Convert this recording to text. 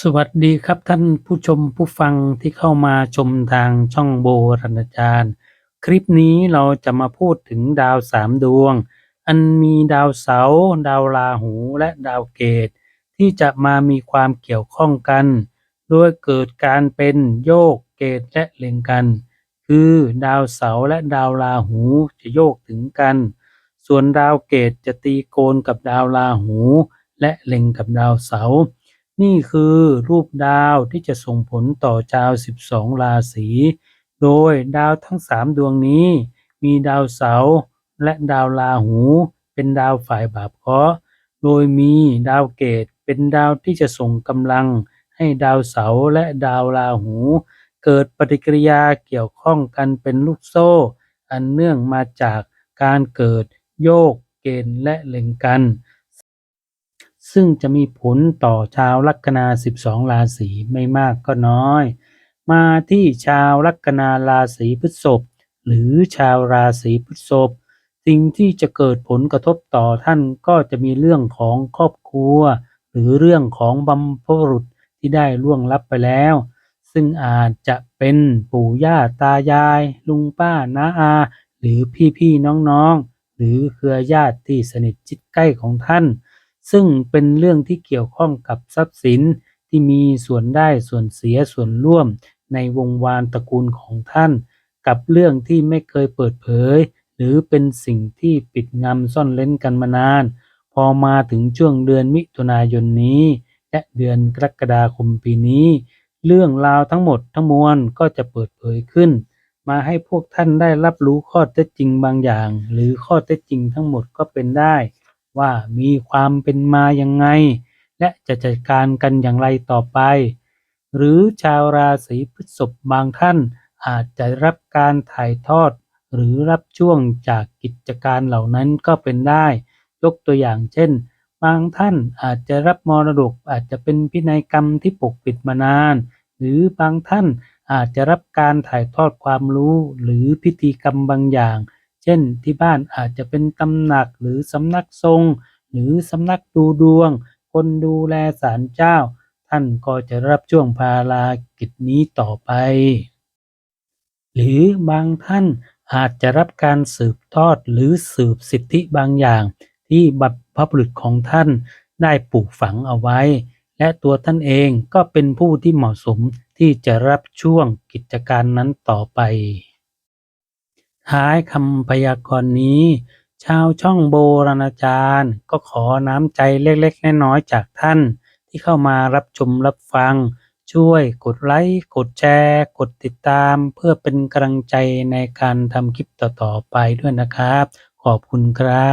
สวัสดีครับท่านผู้ชมผู้ฟังที่เข้ามาชมทางช่องโบราณจารย์ คลิปนี้เราจะมาพูดถึงดาวสามดวง อันมีดาวเสาร์ดาวราหูและดาวเกต ที่จะมามีความเกี่ยวข้องกัน โดยเกิดการเป็นโยกเกตและเล็งกัน คือดาวเสาร์และดาวราหูจะโยกถึงกัน ส่วนดาวเกตจะตีโกนกับดาวราหู และเล็งกับดาวเสาร์ นี่คือรูปดาวที่จะส่งผลต่อชาว 12 ราศี โดยดาวทั้ง 3 ดวงนี้ มีดาวเสาร์และดาวราหู เป็นดาวฝ่ายบาปเคราะห์โดยมีดาวเกตเป็นดาวที่จะส่งกำลัง ให้ดาวเสาร์และดาวราหู เกิดปฏิกิริยาเกี่ยวข้องกันเป็นลูกโซ่ อันเนื่องมาจากการเกิดโยกเกณฑ์และเล็งกัน ซึ่งจะมีผลต่อชาวลัคนา 12 ราศีไม่มากก็น้อย มาที่ชาวลัคนาราศีพฤษภหรือชาวราศีพฤษภสิ่งที่จะเกิดผลกระทบต่อท่านก็จะมีเรื่องของครอบครัว หรือเรื่องของบรรพบุรุษที่ได้ล่วงลับไปแล้ว ซึ่งอาจจะเป็นปู่ย่าตายาย ลุงป้าน้าอา หรือพี่ๆน้องๆหรือเครือญาติที่สนิทชิดใกล้ของท่าน ซึ่งเป็นเรื่องที่เกี่ยวข้องกับทรัพย์สินที่มีส่วนได้ส่วนเสียส่วนร่วมในวงวานตระกูลของท่าน กับเรื่องที่ไม่เคยเปิดเผย หรือเป็นสิ่งที่ปิดงำซ่อนเล้นกันมานาน พอมาถึงช่วงเดือนมิถุนายนนี้ และเดือนกรกฎาคมปีนี้ เรื่องราวทั้งหมดทั้งมวลก็จะเปิดเผยขึ้น มาให้พวกท่านได้รับรู้ข้อเท็จจริงบางอย่าง หรือข้อเท็จจริงทั้งหมดก็เป็นได้ ว่ามีความเป็นมายังไง และจะจัดการกันอย่างไรต่อไป หรือชาวราศีพฤษภบางท่านอาจจะรับการถ่ายทอด หรือรับช่วงจากกิจการเหล่านั้นก็เป็นได้ ยกตัวอย่างเช่น บางท่านอาจจะรับมรดกอาจจะเป็นพินัยกรรมที่ปกปิดมานาน หรือบางท่านอาจจะรับการถ่ายทอดความรู้หรือพิธีกรรมบางอย่าง เช่นที่บ้านอาจจะเป็นตำหนักหรือสำนักทรง หรือสำนักดูดวง คนดูแลศาลเจ้า ท่านก็จะรับช่วงภารกิจนี้ต่อไป หรือบางท่านอาจจะรับการสืบทอดหรือสืบสิทธิบางอย่าง ที่บรรพบุรุษของท่านได้ปลูกฝังเอาไว้ และตัวท่านเองก็เป็นผู้ที่เหมาะสมที่จะรับช่วงกิจการนั้นต่อไป ท้ายคำพยากรณ์นี้ ชาวช่องโบราณจารย์ ก็ขอน้ำใจเล็กๆน้อยๆจากท่าน ที่เข้ามารับชมรับฟัง ช่วยกดไลค์กดแชร์ กดติดตาม เพื่อเป็นกำลังใจในการทำคลิปต่อๆไปด้วยนะครับ ขอบคุณครับ